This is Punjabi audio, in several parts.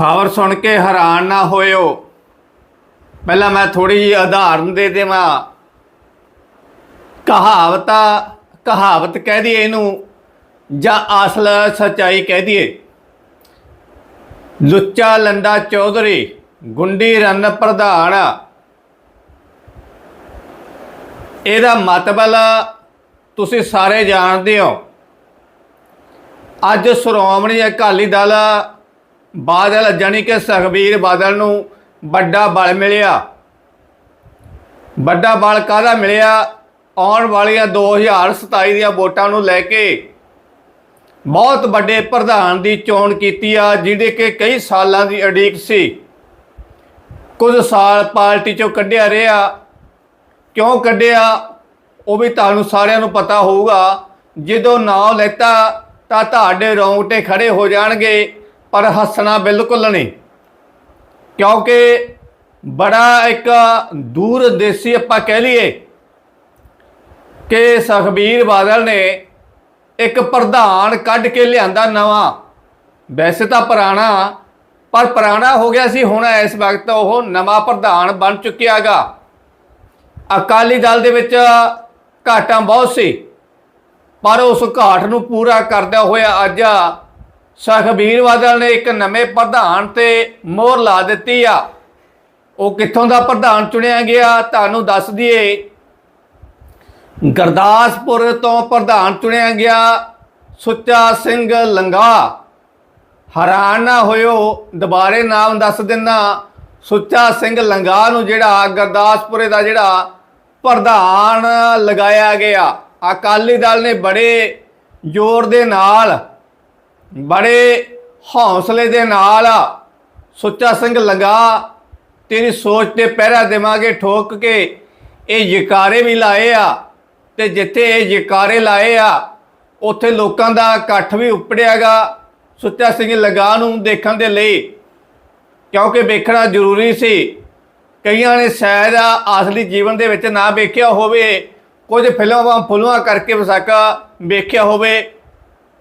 ਖਬਰ ਸੁਣ ਕੇ ਹੈਰਾਨ ਨਾ ਹੋਇਓ। ਪਹਿਲਾਂ ਮੈਂ ਥੋੜੀ ਜਿਹੀ ਉਦਾਹਰਨ ਦੇ ਦੇਵਾਂ। ਕਹਾਵਤ ਆ- ਕਹਾਵਤ ਕਹਿ ਦਈਏ ਇਹਨੂੰ, ਜਾਂ ਅਸਲ ਸਚਾਈ ਕਹਿ ਦਈਏ। ਲੁੱਚਾ ਲੰਦਾ ਚੌਧਰੀ, ਗੁੰਡੀ ਰਨ ਪ੍ਰਧਾਨ। ਇਹਦਾ ਮਤਲਬ ਤੁਸੀਂ ਸਾਰੇ ਜਾਣਦੇ ਹੋ। ਅੱਜ ਸ਼੍ਰੋਮਣੀ ਅਕਾਲੀ ਦਲ ਬਾਦਲ ਜਾਣੀ ਕਿ ਸੁਖਬੀਰ ਬਾਦਲ ਨੂੰ ਵੱਡਾ ਬਲ ਮਿਲਿਆ। ਵੱਡਾ ਬਲ ਕਾਹਦਾ ਮਿਲਿਆ? ਆਉਣ ਵਾਲੀਆਂ 2027 ਦੀਆਂ ਵੋਟਾਂ ਨੂੰ ਲੈ ਕੇ ਬਹੁਤ ਵੱਡੇ ਪ੍ਰਧਾਨ ਦੀ ਚੋਣ ਕੀਤੀ ਆ, ਜਿਹਦੇ ਕਿ ਕਈ ਸਾਲਾਂ ਦੀ ਅੜੀਕ ਸੀ। ਕੁਝ ਸਾਲ ਪਾਰਟੀ ਚੋਂ ਕੱਢਿਆ ਰਿਹਾ। ਕਿਉਂ ਕੱਢਿਆ? ਉਹ ਵੀ ਤੁਹਾਨੂੰ ਸਾਰਿਆਂ ਨੂੰ ਪਤਾ ਹੋਊਗਾ। ਜਦੋਂ ਨਾਂ ਲੈਤਾ ਤਾਂ ਤੁਹਾਡੇ ਰੌਂਗਟੇ ਖੜੇ ਹੋ ਜਾਣਗੇ। ਪਰ ਹੱਸਣਾ ਬਿਲਕੁਲ ਨਹੀਂ। ਕਿਉਂਕਿ ਬੜਾ ਇੱਕ ਦੂਰ ਦੇਸੀ ਆਪਾਂ ਕਹਿ ਲਈਏ ਕਿ ਸੁਖਬੀਰ ਬਾਦਲ ਨੇ ਇੱਕ ਪ੍ਰਧਾਨ ਕੱਢ ਕੇ ਲਿਆਂਦਾ ਨਵਾਂ। ਵੈਸੇ ਤਾਂ ਪੁਰਾਣਾ, ਪਰ ਪੁਰਾਣਾ ਹੋ ਗਿਆ ਸੀ, ਹੁਣ ਇਸ ਵਕਤ ਉਹ ਨਵਾਂ ਪ੍ਰਧਾਨ ਬਣ ਚੁੱਕਿਆਗਾ ਅਕਾਲੀ ਦਲ ਦੇ ਵਿੱਚ ਘਾਟਾਂ ਬਹੁਤ ਸੀ, ਪਰ ਉਸ ਘਾਟ ਨੂੰ ਪੂਰਾ ਕਰਦਾ ਹੋਇਆ ਅੱਜ ਸੁਖਬੀਰ ਬਾਦਲ ਨੇ ਇੱਕ ਨਵੇਂ ਪ੍ਰਧਾਨ ਤੇ ਮੋਹਰ ਲਾ ਦਿੱਤੀ ਆ। ਉਹ ਕਿੱਥੋਂ ਦਾ ਪ੍ਰਧਾਨ ਚੁਣਿਆ ਗਿਆ, ਤੁਹਾਨੂੰ ਦੱਸ ਦਈਏ। ਗੁਰਦਾਸਪੁਰ ਤੋਂ ਪ੍ਰਧਾਨ ਚੁਣਿਆ ਗਿਆ ਸੁੱਚਾ ਸਿੰਘ ਲੰਗਾ। ਹੈਰਾਨ ਨਾ ਹੋਇਓ, ਦੁਬਾਰੇ ਨਾਮ ਦੱਸ ਦਿੰਨਾ, ਸੁੱਚਾ ਸਿੰਘ ਲੰਗਾ ਨੂੰ ਜਿਹੜਾ ਗੁਰਦਾਸਪੁਰੇ ਦਾ ਜਿਹੜਾ ਪ੍ਰਧਾਨ ਲਗਾਇਆ ਗਿਆ। ਅਕਾਲੀ ਦਲ ਨੇ ਬੜੇ ਜ਼ੋਰ ਦੇ ਨਾਲ ਬੜੇ ਹੌਸਲੇ ਦੇ ਨਾਲ ਸੁੱਚਾ ਸਿੰਘ ਲੰਗਾ ਤੇਰੀ ਸੋਚ ਤੇ ਪਹਿਰਾ ਦੇਵਾਂਗੇ ਠੋਕ ਕੇ। ਇਹ ਯਕਾਰੇ ਵੀ ਲਾਏ ਆ ਤੇ ਜਿੱਥੇ ਇਹ ਯਕਾਰੇ ਲਾਏ ਆ, ਉੱਥੇ ਲੋਕਾਂ ਦਾ ਇਕੱਠ ਵੀ ਉਪੜਿਆਗਾ ਸੁੱਚਾ ਸਿੰਘ ਲੰਗਾ ਨੂੰ ਦੇਖਣ ਦੇ ਲਈ। ਕਿਉਂਕਿ ਵੇਖਣਾ ਜ਼ਰੂਰੀ ਸੀ, ਕਈਆਂ ਨੇ ਸ਼ਾਇਦ ਅਸਲੀ ਜੀਵਨ ਦੇ ਵਿੱਚ ਨਾ ਵੇਖਿਆ ਹੋਵੇ, ਕੁਝ ਫਿਲਮਾਂ ਫੁਲਮਾਂ ਕਰਕੇ ਵਿਸਾਖਾ ਵੇਖਿਆ ਹੋਵੇ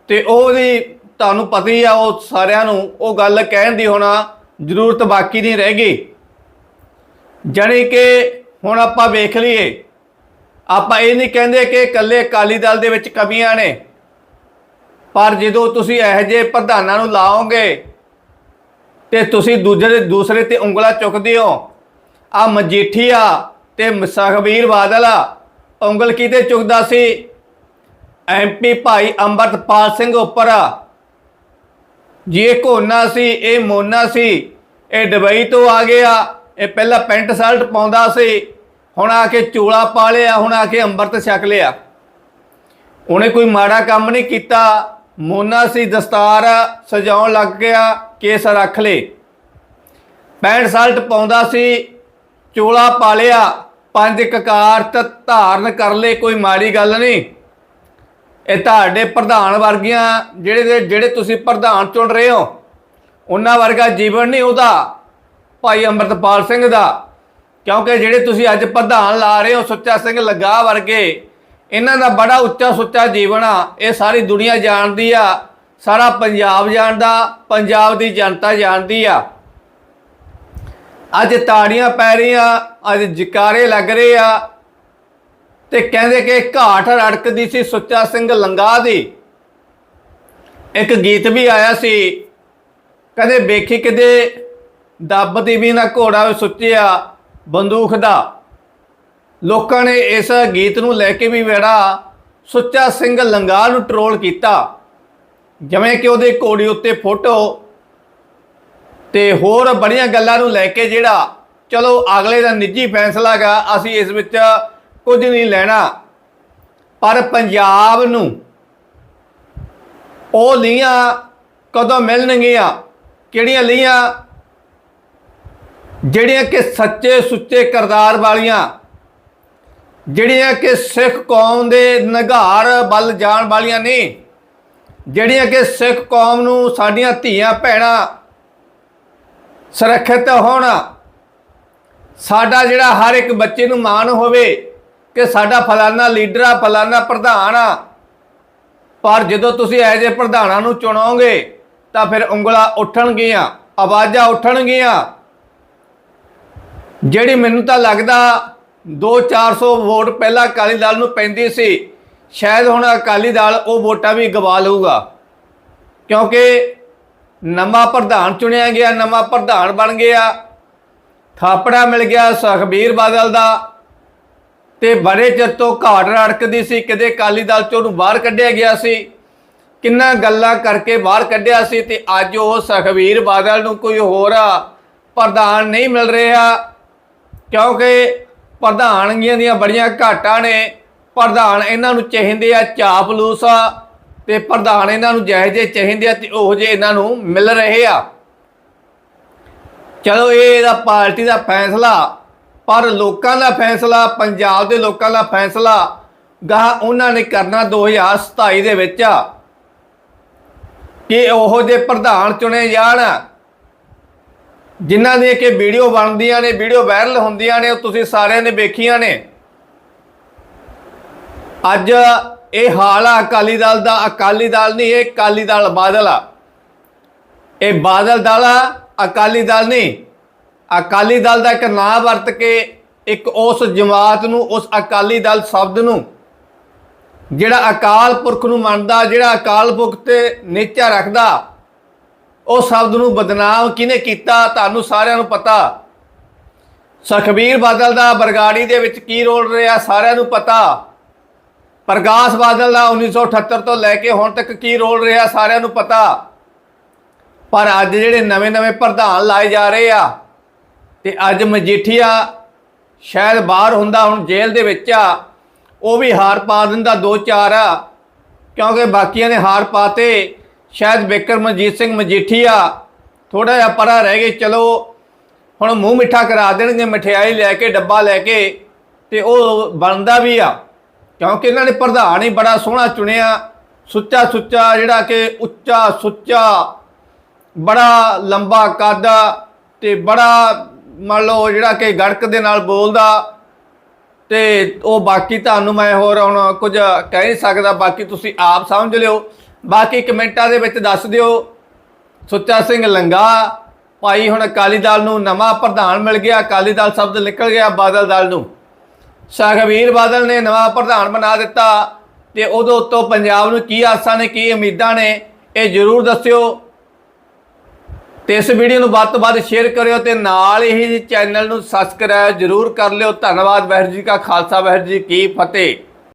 ਤੇ ਉਹਦੀ ਤੁਹਾਨੂੰ ਪਤਾ ਹੀ ਆ ਉਹ ਸਾਰਿਆਂ ਨੂੰ ਉਹ ਗੱਲ ਕਹਿਣ ਦੀ ਹੋਣਾ ਜ਼ਰੂਰਤ ਬਾਕੀ ਨਹੀਂ ਰਹਿ ਗਈ। ਜਾਣੀ ਕਿ ਹੁਣ ਆਪਾਂ ਵੇਖ ਲਈਏ, ਆਪਾਂ ਇਹ ਨਹੀਂ ਕਹਿੰਦੇ ਕਿ ਇਕੱਲੇ ਅਕਾਲੀ ਦਲ ਦੇ ਵਿੱਚ ਕਮੀਆਂ ਨੇ, ਪਰ ਜਦੋਂ ਤੁਸੀਂ ਇਹੋ ਜਿਹੇ ਪ੍ਰਧਾਨਾਂ ਨੂੰ ਲਾਓਗੇ ਤੇ ਤੁਸੀਂ ਦੂਜੇ ਦੂਸਰੇ ਤੇ ਉਂਗਲਾ ਚੁੱਕਦੇ ਹੋ ਆ ਮਜੀਠੀਆ ਤੇ ਸੁਖਬੀਰ ਬਾਦਲ ਉਂਗਲ ਕਿਤੇ ਚੁੱਕਦਾ ਸੀ? ਐਮਪੀ ਭਾਈ ਅੰਮ੍ਰਿਤਪਾਲ ਸਿੰਘ ਉੱਪਰ ਜੀ, ਇਹ ਕੋਨਾ ਸੀ, ਇਹ ਮੋਨਾ ਸੀ, ਇਹ ਦੁਬਈ ਤੋਂ ਆ ਗਿਆ। ਇਹ ਪਹਿਲਾਂ ਪੈਂਟ ਸ਼ਰਟ ਪਾਉਂਦਾ ਸੀ, ਹੁਣ ਆ ਕੇ ਚੋਲਾ ਪਾ ਲਿਆ, ਹੁਣ ਆ ਕੇ ਅੰਮ੍ਰਿਤ ਛਕ ਲਿਆ। ਉਹਨੇ ਕੋਈ ਮਾੜਾ ਕੰਮ ਨਹੀਂ ਕੀਤਾ। ਮੋਨਾ ਸੀ, ਦਸਤਾਰ ਸਜਾਉਣ ਲੱਗ ਗਿਆ, ਕੇਸ ਰੱਖ ਲੇ ਪੈਂਟ ਸ਼ਰਟ ਪਾਉਂਦਾ ਸੀ, ਚੋਲਾ ਪਾ ਲਿਆ, ਪੰਜ ਕਕਾਰ ਧਾਰਨ ਕਰ ਲੇ ਕੋਈ ਮਾੜੀ ਗੱਲ ਨਹੀਂ। ਇਹ ਤੁਹਾਡੇ ਪ੍ਰਧਾਨ ਵਰਗੀਆਂ ਜਿਹੜੇ ਜਿਹੜੇ ਤੁਸੀਂ ਪ੍ਰਧਾਨ ਚੁਣ ਰਹੇ ਹੋ, ਉਹਨਾਂ ਵਰਗਾ ਜੀਵਨ ਨਹੀਂ ਉਹਦਾ, ਭਾਈ ਅੰਮ੍ਰਿਤਪਾਲ ਸਿੰਘ ਦਾ। ਕਿਉਂਕਿ ਜਿਹੜੇ ਤੁਸੀਂ ਅੱਜ ਪ੍ਰਧਾਨ ਲਾ ਰਹੇ ਹੋ ਸੁੱਚਾ ਸਿੰਘ ਲੱਗਾ ਵਰਗੇ, ਇਹਨਾਂ ਦਾ ਬੜਾ ਉੱਚਾ ਸੁੱਚਾ ਜੀਵਨ ਆ। ਇਹ ਸਾਰੀ ਦੁਨੀਆ ਜਾਣਦੀ ਆ, ਸਾਰਾ ਪੰਜਾਬ ਜਾਣਦਾ, ਪੰਜਾਬ ਦੀ ਜਨਤਾ ਜਾਣਦੀ ਆ। ਅੱਜ ਤਾੜੀਆਂ ਪੈ ਰਹੀਆਂ, ਅੱਜ ਜਕਾਰੇ ਲੱਗ ਰਹੇ ਆ ਤੇ ਕਹਿੰਦੇ ਕਿ ਘਾਟ ਰੜਕਦੀ ਸੀ ਸੁੱਚਾ ਸਿੰਘ ਲੰਗਾ ਦੀ। ਇੱਕ ਗੀਤ ਵੀ ਆਇਆ ਸੀ ਕਦੇ ਵੇਖੀ ਕਿਤੇ ਦੱਬ ਦੀ ਵੀ ਨਾ ਘੋੜਾ ਸੁੱਚਿਆ ਬੰਦੂਖ ਦਾ। ਲੋਕਾਂ ਨੇ ਇਸ ਗੀਤ ਨੂੰ ਲੈ ਕੇ ਵੀ ਬੜਾ ਸੁੱਚਾ ਸਿੰਘ ਲੰਗਾ ਨੂੰ ਟਰੋਲ ਕੀਤਾ। ਜਿਵੇਂ ਕਿ ਉਹਦੇ ਘੋੜੀ ਉੱਤੇ ਫੋਟੋ। ਤੇ ਹੋਰ ਬੜੀਆਂ ਗੱਲਾਂ ਨੂੰ ਲੈ ਕੇ ਜਿਹੜਾ, ਚਲੋ ਅਗਲੇ ਦਾ ਨਿੱਜੀ ਫੈਸਲਾ ਗਾ, ਅਸੀਂ ਇਸ ਵਿੱਚ ਕੁਝ ਨਹੀਂ ਲੈਣਾ। ਪਰ ਪੰਜਾਬ ਨੂੰ ਉਹ ਲੀਆਂ ਕਦੋਂ ਮਿਲਣਗੀਆਂ? ਕਿਹੜੀਆਂ ਲੀਆਂ? ਜਿਹੜੀਆਂ ਕਿ ਸੱਚੇ ਸੁੱਚੇ ਕਰਦਾਰ ਵਾਲੀਆਂ। ਜਿਹੜੀਆਂ ਕਿ ਸਿੱਖ ਕੌਮ ਦੇ ਨਿਗਾਰ ਵੱਲ ਜਾਣ ਵਾਲੀਆਂ ਨੇ ਜਿਹੜੀਆਂ ਕਿ ਸਿੱਖ ਕੌਮ ਨੂੰ ਸਾਡੀਆਂ ਧੀਆਂ ਭੈਣਾਂ ਸੁਰੱਖਿਅਤ ਹੋਣ। ਸਾਡਾ ਜਿਹੜਾ ਹਰ ਇੱਕ ਬੱਚੇ ਨੂੰ ਮਾਣ ਹੋਵੇ ਕਿ ਸਾਡਾ ਫਲਾਨਾ ਲੀਡਰ ਆ, ਫਲਾਨਾ ਪ੍ਰਧਾਨ ਆ। ਪਰ ਜਦੋਂ ਤੁਸੀਂ ਐਜ਼ ਏ ਪ੍ਰਧਾਨਾਂ ਨੂੰ ਚੁਣੋਗੇ, ਤਾਂ ਫਿਰ ਉਂਗਲਾਂ ਉੱਠਣਗੀਆਂ, ਆਵਾਜ਼ਾਂ ਉੱਠਣਗੀਆਂ। ਜਿਹੜੀ ਮੈਨੂੰ ਤਾਂ ਲੱਗਦਾ 2-400 ਵੋਟ ਪਹਿਲਾਂ ਅਕਾਲੀ ਦਲ ਨੂੰ ਪੈਂਦੀ ਸੀ, ਸ਼ਾਇਦ ਹੁਣ ਅਕਾਲੀ ਦਲ ਉਹ ਵੋਟਾਂ ਵੀ ਗਵਾ ਲਊਗਾ। ਕਿਉਂਕਿ ਨਵਾਂ ਪ੍ਰਧਾਨ ਚੁਣਿਆ ਗਿਆ, ਨਵਾਂ ਪ੍ਰਧਾਨ ਬਣ ਗਿਆ। ਥਾਪੜਾ ਮਿਲ ਗਿਆ ਸੁਖਬੀਰ ਬਾਦਲ ਦਾ। ਤੇ ਬੜੇ ਚਿਰ ਤੋਂ ਘਾਟ ਰੜਕਦੀ ਸੀ ਕਿਤੇ ਅਕਾਲੀ ਦਲ ਚੋਂ ਉਹਨੂੰ ਬਾਹਰ ਕੱਢਿਆ ਗਿਆ ਸੀ। ਕਿੰਨਾ ਗੱਲਾਂ ਕਰਕੇ ਬਾਹਰ ਕੱਢਿਆ ਸੀ ਤੇ ਅੱਜ ਉਹ ਸੁਖਬੀਰ ਬਾਦਲ ਨੂੰ ਕੋਈ ਹੋਰ ਪ੍ਰਧਾਨ ਨਹੀਂ ਮਿਲ ਰਿਹਾ। ਕਿਉਂਕਿ ਪ੍ਰਧਾਨਗੀਆਂ ਦੀਆਂ ਬੜੀਆਂ ਘਾਟਾਂ ਨੇ। ਪ੍ਰਧਾਨ ਇਹਨਾਂ ਨੂੰ ਚਾਹੀਦੇ ਆ ਚਾਪਲੂਸ ਆ ਤੇ ਪ੍ਰਧਾਨ ਇਹਨਾਂ ਨੂੰ ਜਿਹੇ ਜਿਹੇ ਚਾਹੀਦੇ ਆ ਤੇ ਉਹ ਜਿਹੇ ਇਹਨਾਂ ਨੂੰ ਮਿਲ ਰਹੇ ਆ। ਚਲੋ ਇਹ ਇਹਦਾ ਪਾਰਟੀ ਦਾ ਫੈਸਲਾ ਪਰ ਲੋਕਾਂ ਦਾ ਫੈਸਲਾ, ਪੰਜਾਬ ਦੇ ਲੋਕਾਂ ਦਾ ਫੈਸਲਾ, ਗਾਹ ਉਹਨਾਂ ਨੇ ਕਰਨਾ 2027 ਦੇ ਵਿੱਚ ਕਿ ਉਹੋ ਜਿਹੇ ਪ੍ਰਧਾਨ ਚੁਣੇ ਜਾਣ, ਜਿਨ੍ਹਾਂ ਦੀਆਂ ਕਿ ਵੀਡੀਓ ਬਣਦੀਆਂ ਨੇ, ਵੀਡੀਓ ਵਾਇਰਲ ਹੁੰਦੀਆਂ ਨੇ, ਉਹ ਤੁਸੀਂ ਸਾਰਿਆਂ ਨੇ ਵੇਖੀਆਂ ਨੇ। ਅੱਜ ਇਹ ਹਾਲ ਆ, ਅਕਾਲੀ ਦਲ ਦਾ, ਅਕਾਲੀ ਦਲ ਨਹੀਂ, ਇਹ ਅਕਾਲੀ ਦਲ ਬਾਦਲ ਆ। ਇਹ ਬਾਦਲ ਦਲ ਆ, ਅਕਾਲੀ ਦਲ ਨਹੀਂ। ਅਕਾਲੀ ਦਲ ਦਾ ਇੱਕ ਨਾਂ ਵਰਤ ਕੇ ਇੱਕ ਉਸ ਜਮਾਤ ਨੂੰ, ਉਸ ਅਕਾਲੀ ਦਲ ਸ਼ਬਦ ਨੂੰ, ਜਿਹੜਾ ਅਕਾਲ ਪੁਰਖ ਨੂੰ ਮੰਨਦਾ, ਜਿਹੜਾ ਅਕਾਲ ਪੁਰਖ ਤੇ ਨੇਚਾ ਰੱਖਦਾ, ਉਹ ਸ਼ਬਦ ਨੂੰ ਬਦਨਾਮ ਕਿਹਨੇ ਕੀਤਾ? ਤੁਹਾਨੂੰ ਸਾਰਿਆਂ ਨੂੰ ਪਤਾ। ਸੁਖਬੀਰ ਬਾਦਲ ਦਾ ਬਰਗਾੜੀ ਦੇ ਵਿੱਚ ਕੀ ਰੋਲ ਰਿਹਾ, ਸਾਰਿਆਂ ਨੂੰ ਪਤਾ। ਪ੍ਰਕਾਸ਼ ਬਾਦਲ ਦਾ 1978 ਤੋਂ ਲੈ ਕੇ ਹੁਣ ਤੱਕ ਕੀ ਰੋਲ ਰਿਹਾ, ਸਾਰਿਆਂ ਨੂੰ ਪਤਾ। ਪਰ ਅੱਜ ਜਿਹੜੇ ਨਵੇਂ-ਨਵੇਂ ਪ੍ਰਧਾਨ ਲਾਏ ਜਾ ਰਹੇ ਆ ਤੇ ਅੱਜ ਮਜੀਠੀਆ ਸ਼ਾਇਦ ਬਾਹਰ ਹੁੰਦਾ, ਹੁਣ ਜੇਲ੍ਹ ਦੇ ਵਿੱਚ ਆ, ਉਹ ਵੀ ਹਾਰ ਪਾ ਦਿੰਦਾ 2-4 ਆ ਕਿਉਂਕਿ ਬਾਕੀਆਂ ਨੇ ਹਾਰ ਪਾਤੇ, ਸ਼ਾਇਦ ਬਿਕਰਮਜੀਤ ਸਿੰਘ ਮਜੀਠੀਆ ਥੋੜਾ ਜਿਹਾ ਪਰਾ ਰਹਿ ਗਏ, ਚਲੋ, ਹੁਣ ਮੂੰਹ ਮਿੱਠਾ ਕਰਾ ਦੇਣਗੇ, ਮਠਿਆਈ ਲੈ ਕੇ, ਡੱਬਾ ਲੈ ਕੇ, ਤੇ ਉਹ ਬਣਦਾ ਵੀ ਆ। ਕਿਉਂਕਿ ਇਹਨਾਂ ਨੇ ਪ੍ਰਧਾਨ ਹੀ ਬੜਾ ਸੋਹਣਾ ਚੁਣਿਆ, ਸੁੱਚਾ ਸੁੱਚਾ, ਜਿਹੜਾ ਕਿ ਉੱਚਾ ਸੁੱਚਾ, ਬੜਾ ਲੰਬਾ ਕੱਦ ਤੇ ਬੜਾ ਮੰਨ ਲਓ ਜਿਹੜਾ ਕਿ ਗੜਕ ਦੇ ਨਾਲ ਬੋਲਦਾ ਤੇ ਉਹ ਬਾਕੀ ਤੁਹਾਨੂੰ ਮੈਂ ਹੋਰ ਹੁਣ ਕੁਝ ਕਹਿ ਨਹੀਂ ਸਕਦਾ, ਬਾਕੀ ਤੁਸੀਂ ਆਪ ਸਮਝ ਲਿਓ। ਬਾਕੀ ਕਮੈਂਟਾਂ ਦੇ ਵਿੱਚ ਦੱਸ ਦਿਓ। ਸੁੱਚਾ ਸਿੰਘ ਲੰਗਾ, ਭਾਈ ਹੁਣ ਅਕਾਲੀ ਦਲ ਨੂੰ ਨਵਾਂ ਪ੍ਰਧਾਨ ਮਿਲ ਗਿਆ, ਅਕਾਲੀ ਦਲ ਸ਼ਬਦ ਨਿਕਲ ਗਿਆ ਬਾਦਲ ਦਲ ਨੂੰ। ਸੁਖਬੀਰ ਬਾਦਲ ਨੇ ਨਵਾਂ ਪ੍ਰਧਾਨ ਬਣਾ ਦਿੱਤਾ ਤੇ ਉਦੋਂ ਉੱਤੋਂ ਪੰਜਾਬ ਨੂੰ ਕੀ ਆਸਾਂ ਨੇ, ਕੀ ਉਮੀਦਾਂ ਨੇ, ਇਹ ਜਰੂਰ ਦੱਸਿਓ। ਤੇ ਇਸ ਵੀਡੀਓ ਨੂੰ ਵੱਧ ਤੋਂ ਵੱਧ ਸ਼ੇਅਰ ਕਰਿਓ ਤੇ ਨਾਲ ਹੀ ਚੈਨਲ ਨੂੰ ਸਬਸਕ੍ਰਾਈਬ ਜਰੂਰ ਕਰ ਲਿਓ। ਧੰਨਵਾਦ, ਵਾਹਿਗੁਰੂ ਜੀ ਕਾ ਖਾਲਸਾ, ਵਾਹਿਗੁਰੂ ਜੀ ਕੀ ਫਤਿਹ।